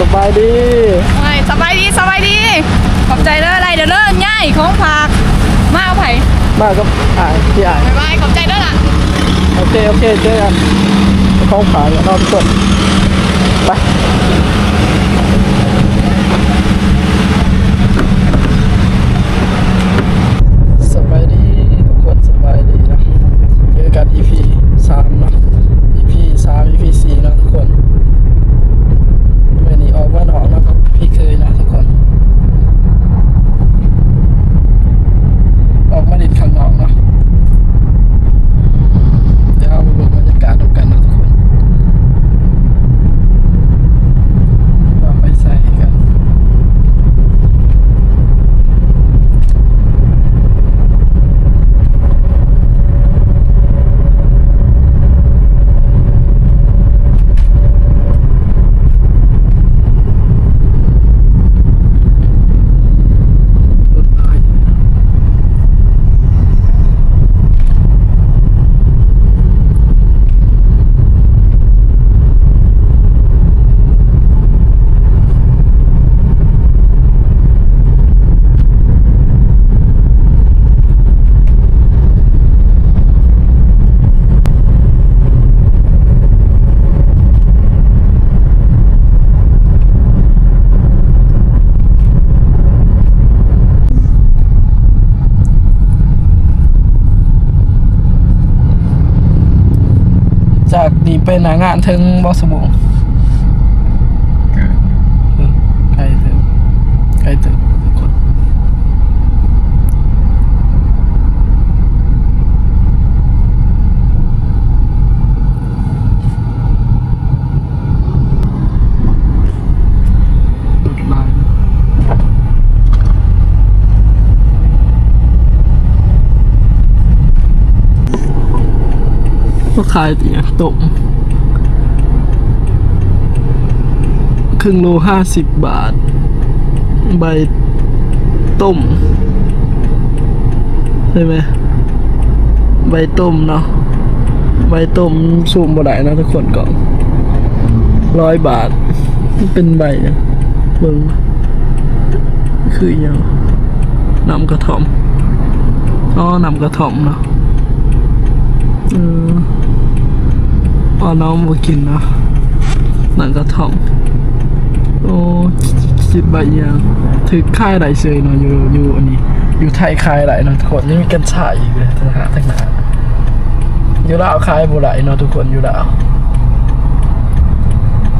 สบายดีไม่สบายดีสบายดี ขอบใจเด้ออะไรเด้อเด้อง่ายของฝากมาเอาไผ่มากับอ่ายพี่อ่ายบ๊ายบายขอบใจเด้อล่ะ โอเค โอเคเจอกันเข้าผาแล้วนอนกดไปสบายดีทุกคนสบายดีนะเจอกัน EP สามเนาะ EP สาม EP สี่เนาะทุกคนวันนี้ออกบ้านออกเนาะกับพี่เคยเนาะทุกคน ออกมาดิดข้างนอกเนาะ เดี๋ยวเราไปดูบรรยากาศดูกันนะทุกคนเราไปใส่กัน รถไฟ จากนี้ไปหนางานถึงบอสบูเออไกลเถอะไกลเถอะทุกคนรถลาย ก็ขายเตีตกครึ่งโลห้าสิบบาท ใบต้มใช่ไหมใบต้มเนาะใบต้มสูมบ่ได้นะทุกคนก็ร้อยบาท เป็นใบเนี่ยเบิ่งคืออยังนำกระถอมอ๋อนำกระถอมเนาะเอ ออ๋อน้องบ่กินเนาะหนังกระถ่อมโอ้คิดใบเอียงถือค่ายไหลเซยเนาะอยู่อยู่อันนี้ อยู่ไทยค่ายไหลเนาะทุกคนยังมีกันฉายอีกเลยทั้งหาทั้งหนาอยู่ลาวค่ายบ่ไหลเนาะทุกคนอยู่ลาว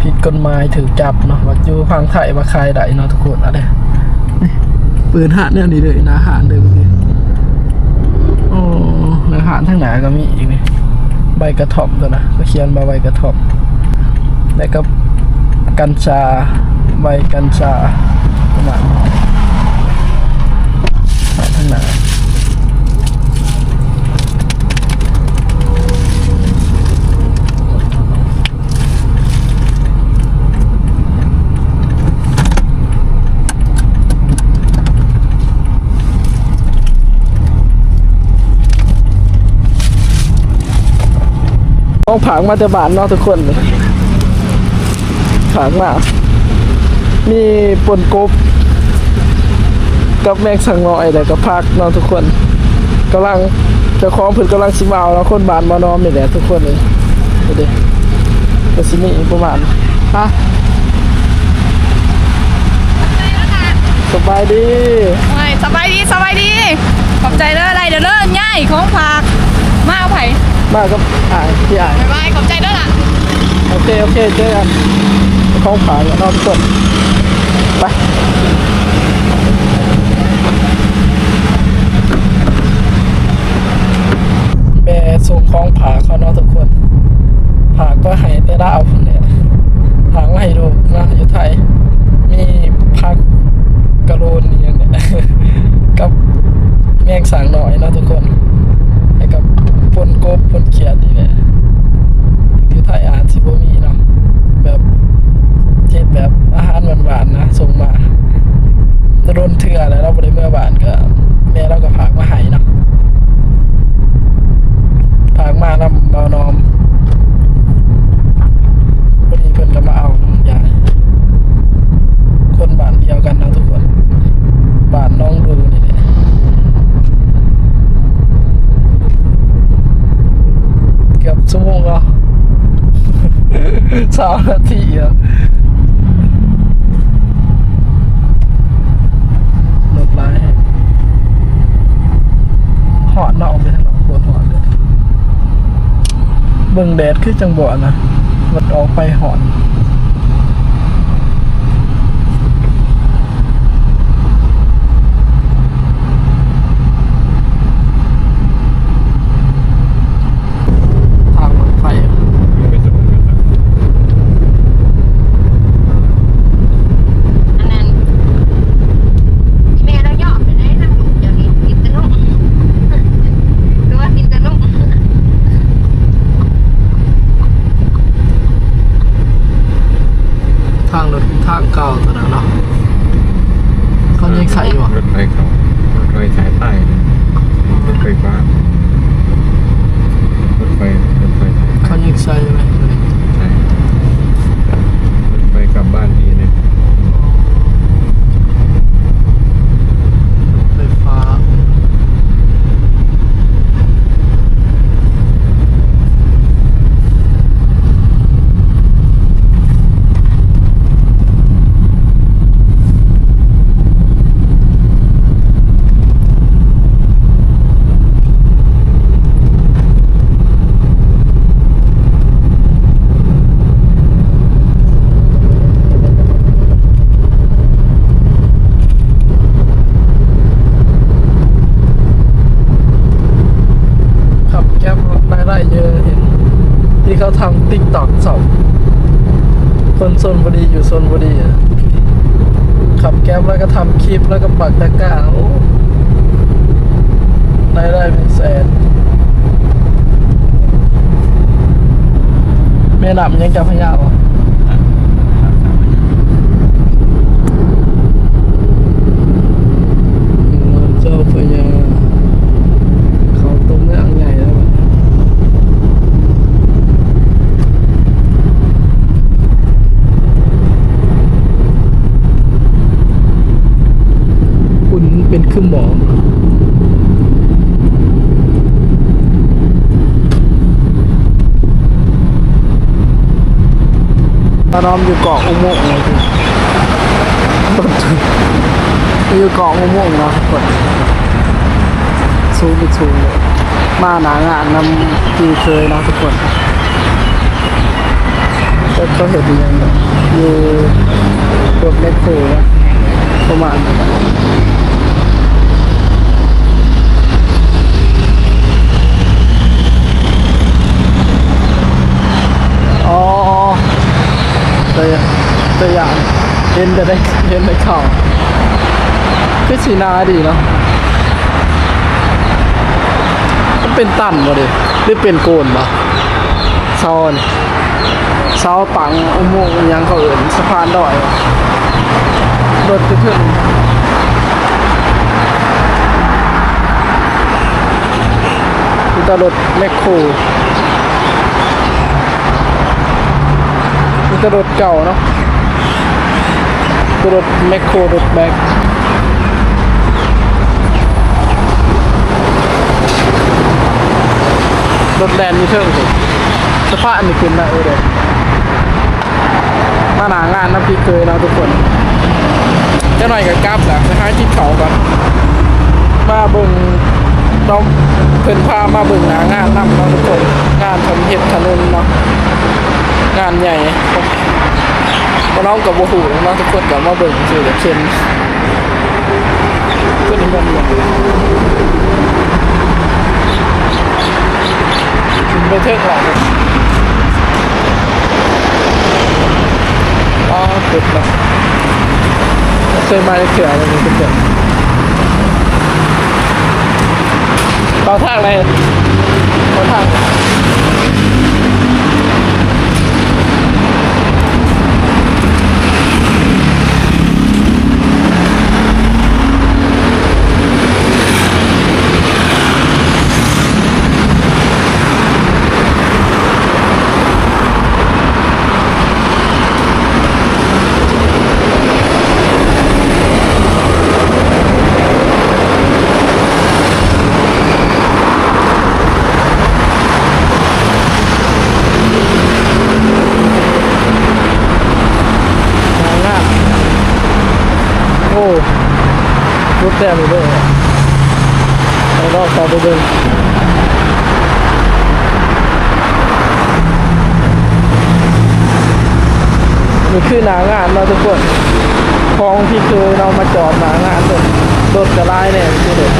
ผิดกฎหมายถือจับเนาะว่าอยู่ฟังไทยว่าค่ายไหลเนาะทุกคนอะไรปืนหาเนี่ยนี่เลยนะหารเลยเมื่อกี้โอ้แล้วหารทั้งหนาก็มีอีกนี่ ใบกระท่อมตัวนะก็เขียนมาใบกระท่อมแล้วก็กัญชาใบกัญชาประมาณนี้ไปทางหน ต้องผางมาแต่บานเนาะทุกคนเลยขางมา มีปนกบ กับแมงสังน้อยแต่ก็พักเนอนทุกคนกำลังเจ้าของเพิ่นกำลังสิมาเอาแล้วคนบานมานอนนี่แหละทุกคนเลยดูดิก็สิมีประมาณฮะสบายดีไม่สบายดีสบายดี ขอบใจเด้ออะไรเด้อเด้อง่ายของฝากมาเอาไผ่ มากับอ่ายพี่อ่ายบ๊ายบายขอบใจเด้อล่ะ โอเค โอเคเจอกันเข้าผาแล้วนอนกดไปแม่ส่งของผาเขาเนาะทุกคนผาก็ให้แต่ดาวคนเนี่ยผาก็ให้ดูนะอยู่ไทย มีพักกระโลนอหย่างเนี่ย กับแมงสางหน่อยเนาะทุกคนให้กับปนกบปนเขียดนี่แหละอยู่ไทยอาจสิบ่มีเนาะแบบเจ็ดแบบอาหารหวานๆนะส่งมาโดนเถื่อแล้วเราบ่ได้เมื่อบานก็แม่เราก็พากมาให้เนาะ พากมานำเบานอม สามนาทีอะรถไล่หอดเนาออกไปทางหลังบนหอดเลยเบิ่งแดดขึ้นจังบ่นะวัดออกไปหอน ทางรถไฟ ไปส่งกันครับ อันนั้นแม่เราย่อไปไหนทางลูกเดี๋ยวนี้กินแตะนุ่มหรือว่ากินแตะนุ่ม ทางรถทางเก่าตอนนั้นเนาะเขายังใส่อยู่อะ รถไฟเขารถไฟสายใต้รถไฟฟ้ารถไฟรถไฟสายใต้ เขายังใส่ไหม ใช่รถไฟกลับบ้านทีเนี่ย ไฟฟ้าขับแก๊ปรายได้เยอะเห็น ที่ เขาทำติ๊กตอกสองคนโซนบุรีอยู่โซนบุรีอะขับแก๊ปแล้วก็ทำคลิปแล้วก็ปักตะกร้าโอ้รายได้เป็นแสนแม่นำยังจะพยาวอะ เจ้าพญาเขาตรงเมืองใหญ่แล้วบัดนี้คุณ เป็นขึ้นหมอตานอมอยู่เกาะอุโมงค์เลยคืออยู่เกาะอุโมงค์เนาะกดสูงไปสูงเลยมาหนางานนำปีเคยเนาะทุกคนก็ก็เห็นดีอย่างเงี้ยอยู่รถเล็กโคนะประมาณอ๋อตัวอย่างัวอย่างเห็นจะได้เห็นในข่าวคือสีนาดีเนาะมันเป็นตันบ่ดิหรือเป็นโกนบ่เซานี่เซาปังอุโมงค์ยังเขาเอิ้นสะพานดอยรถจะขึ้นมีแตรถแมคโครมีแต่รถเก่าเนาะ รถแมคโครรถแบกรถแดนมีเทิงสิสภาพอันนี้ขึ้นได้เออเด็มาหนางานนะพี่เคยเนาะทุกคนจะหน่อยกับกราฟแหละนะฮะที่เขาก่อนมาเบิ่งน้องเพิ่นพามาเบิ่งหนางานนำเนาะทุกคนงานทำเห็ดถนนเนาะงานใหญ่ มาน้องกับโบหูเนาะทุกคนกับมาเบิ่งสื่อเช่นเพื่อนมันเหมือนถึงไปเทิงหลังอ๋อสุดละเคยมาเขื่อนอะไรนี่เพื่อนต่อทางอะไรต่อทาง นี่คือหนางานเราะทุกคนคลองที่คือเรามาจอดหนางานเลยรถกระไล่เนี่ยคือเด็ก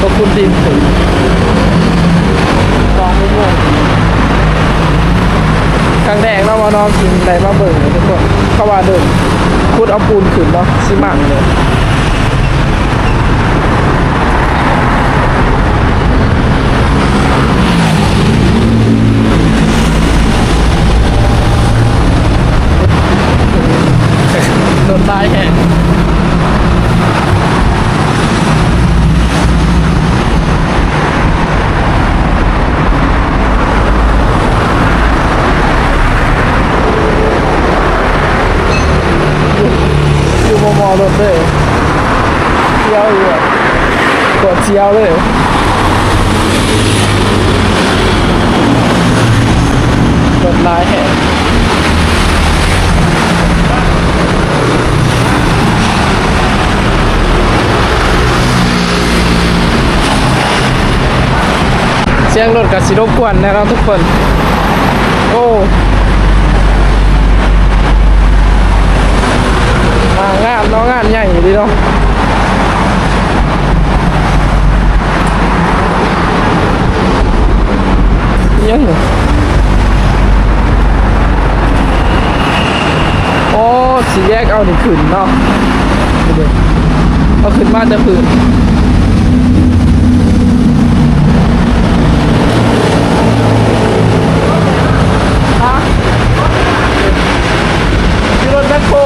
ขอบคุณดินถึงลองไม่ง่วงครั้งแรกเรามานอนกินได้มาเบิ่งทุกคนเข้าว่าเดินคุดเอาปูนขึ้นเนาะซิมันเลย โดนตายแห่อยู่มอมอรถเลยเชียวอยู่อะกดเชียวเลยโดนตายแห่ เสียงรถกับสิรบกวนนะครับทุกคน โอ้มางานน้องงานใหญ่ดีเนาะยังโอ้สีแยกเอาหนึ่งขึ้นเนาะดูดิเอาขึ้นมาจะพื้น ฮะมีรถแมคโคร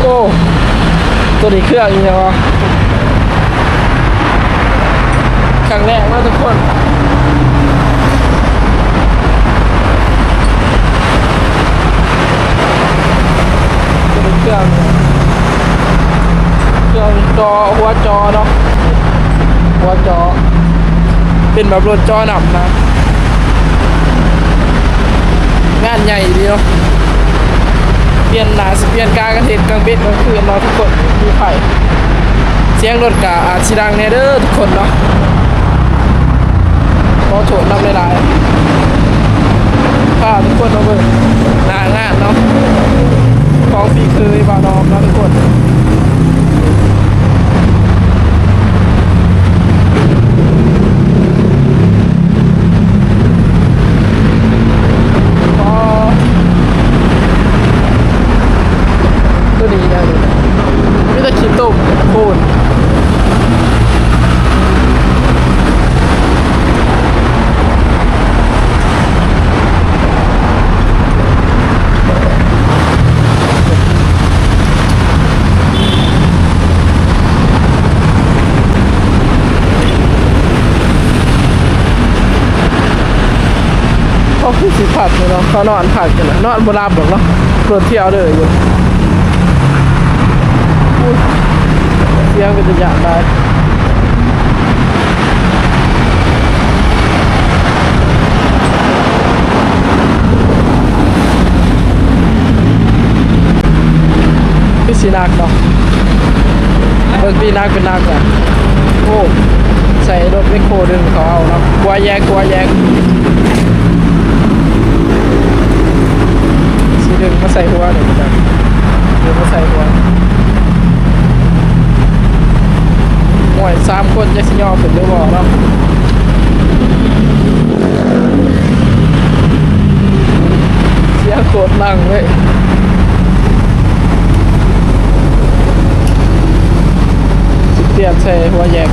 โอ้ ตัวนี้เครื่องอีกแล้วครั้งแรกนะทุกคนตัวนี้เครื่องเครื่องจอหัวจอเนาะหัวจอ เป็นแบบรถจอหนับนะ งานใหญ่ดีเนาะ ปลี่ยนหนาสเปลี่ยนกากระเทศกลางเบ็ดกลางคืนเนาะทุกคนมีไผ่เสียงรถกาอาชิดังแน่เด้อทุกคนเนาะขอโทษนำหลายๆพาทุกคนมาเบิ่งหนางานเนาะของฟีเคยบาวนอมนะทุกคน อ๋อ ดีได้เลยไม่ต้องคิดตุ่มโคนเขาคือสิผัดเนาะเขานอนผัดกันนะนอนบนรับหรอกเนาะรถเที่ยวเลยอยู่อุ้ย เสียงเป็นตัวอย่าได้คือสีนักเนาะเบิกปีนักเป็นนักอะโอ้ใส่รถไม่โครดึงเขาเอาเนาะกลัวแยกกลัวแยกสีดึงมาใส่หัวเดี๋ยวจะดึงมาใส่หัว หวยสามคนจะสิยอมเป็นหรือบ่เนาะเสียโคตรลังเลยสิเตียนใส่หัวแยก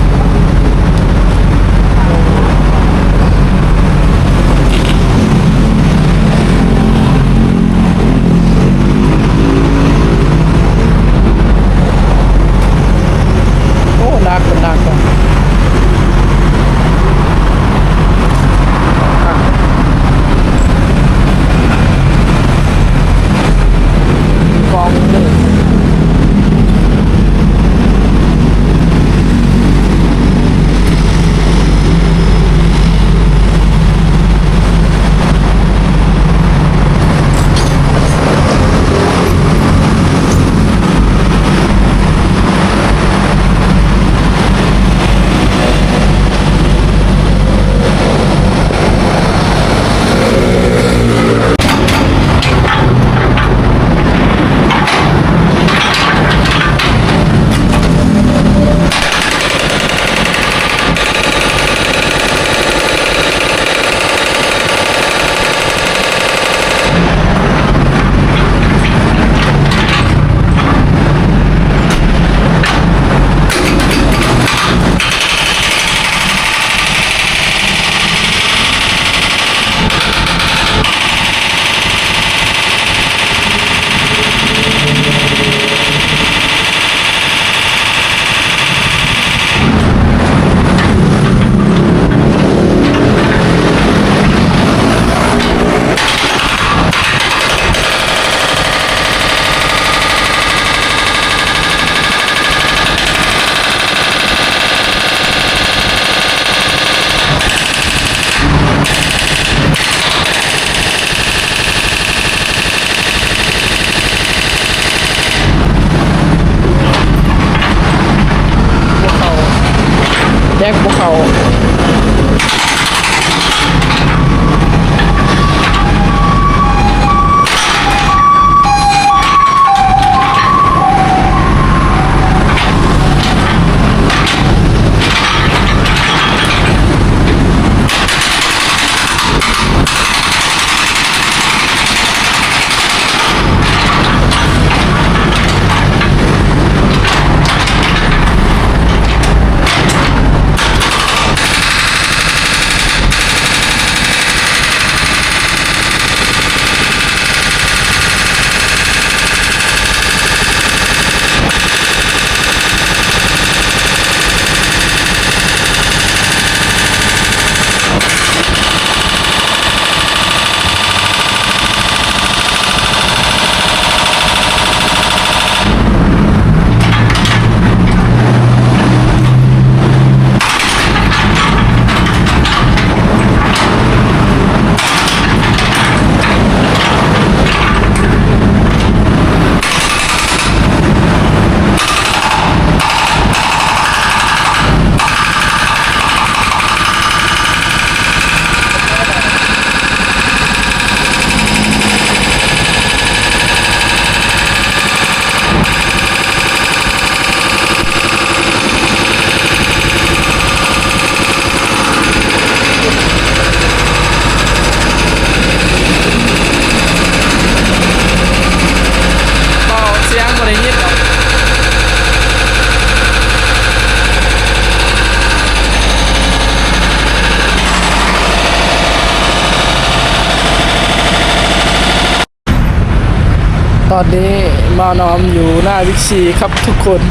อนนี้มาน้อมอยู่หน้าวิกซีครับทุกคน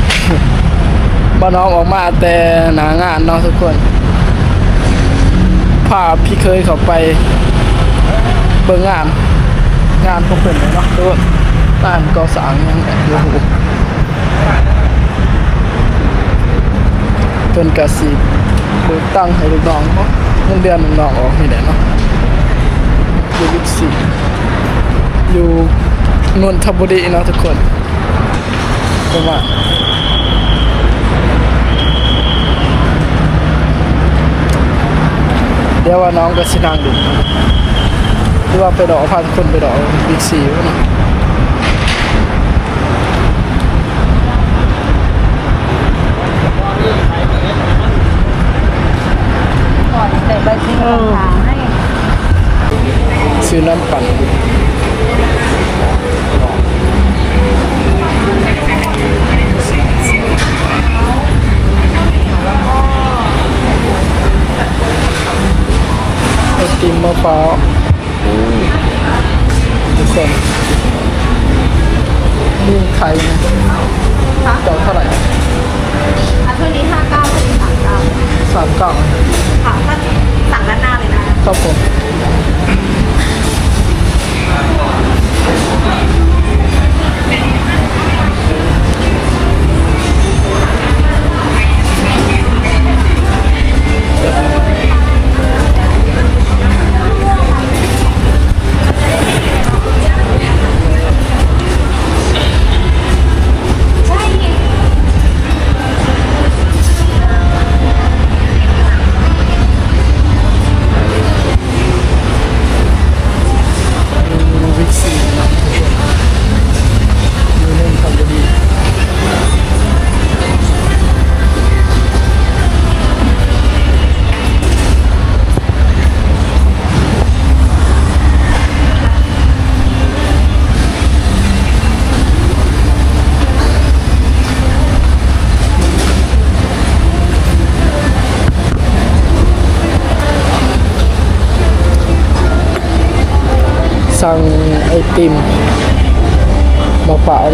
มาน้อมออกมาแต่หนางานเนาะทุกคนพาพี่เคยเขาไปเบิ่งงาน งานพวกเป็นเลยเนาะทุกคนบ้านก่อสร้างยังไงอยู่หูเพิ่นกะสิเบิกตั้งให้ลูกน้องเนาะเงินเดือนลูกน้องออกนี่แหละเนาะอยู่วิกซีอยู่ นนทบุรีเนาะทุกคนประมาณเดี๋ยวว่าน้องก็สินั่งดูหรือว่าไปดอกพาทุกคนไปดอกบิ๊กซีวะเนาะ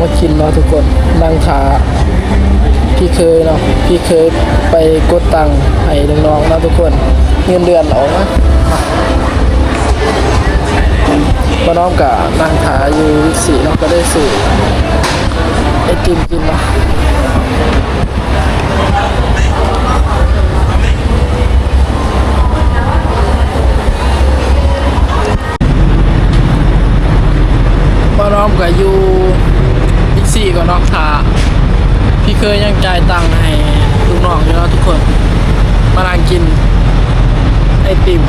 มากินเนาะทุกคนนั่งขาพี่เคยเนาะพี่เคยไปกดตังค์ให้น้องๆเนาะทุกคนเงินเดือนออกนะมาน้องกับนั่งขาอยู่สีเนาะก็ได้สื่ไอติมกินเนาะมาน้องกับอยู่ วิกสีก็นาะขาพี่เคยยังจ่ายตังค์ให้ลูกน้องอยู่เนะทุกคน มานั่งกิน ไอติม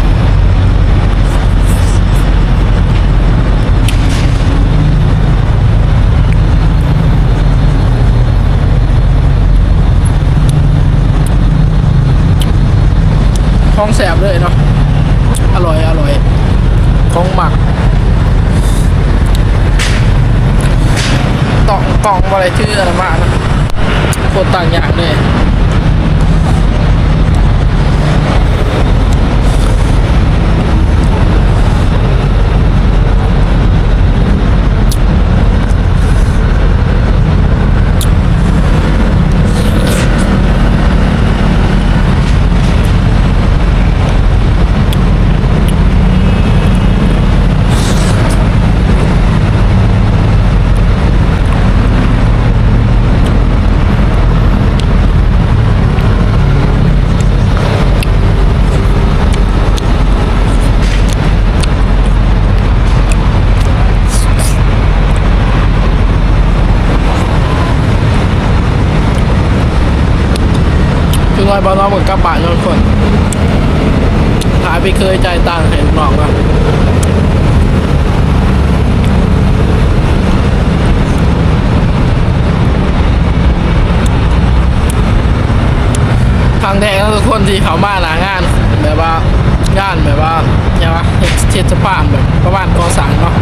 ท้องแสบเลยเนาะอร่อยอร่อยของหมัก กล่องอะไรชื่ออะไรมานะโคตรต่างอย่างเลย ฮ็ดสปามแบบประมาณกอสางเนาะ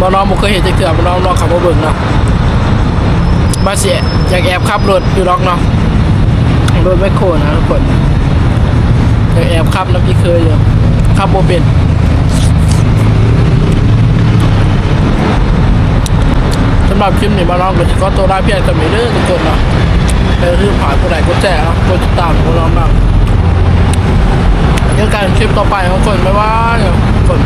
บ่น้องบ่เคยเห็นจัเทื่อบน้องลองขับมาเบิ่งเนาะมาเสียอยากแอบขับรถอยู่ล็อกเนาะรถแมคโครนะทุกคนอยากแอบขับแล้วพี่เคยอยู่ขับโมเป็นสำหรับคลิปนี้มาลองก็ขอตัวลาเพียงกันไปเรื่องทุกคนเนาะไปรื้อผ่านผู้ใดก็แจ้งกดติดตามก็ลองบ้าง ยังการคลิปต่อไปของคนบ๊าว่ายคน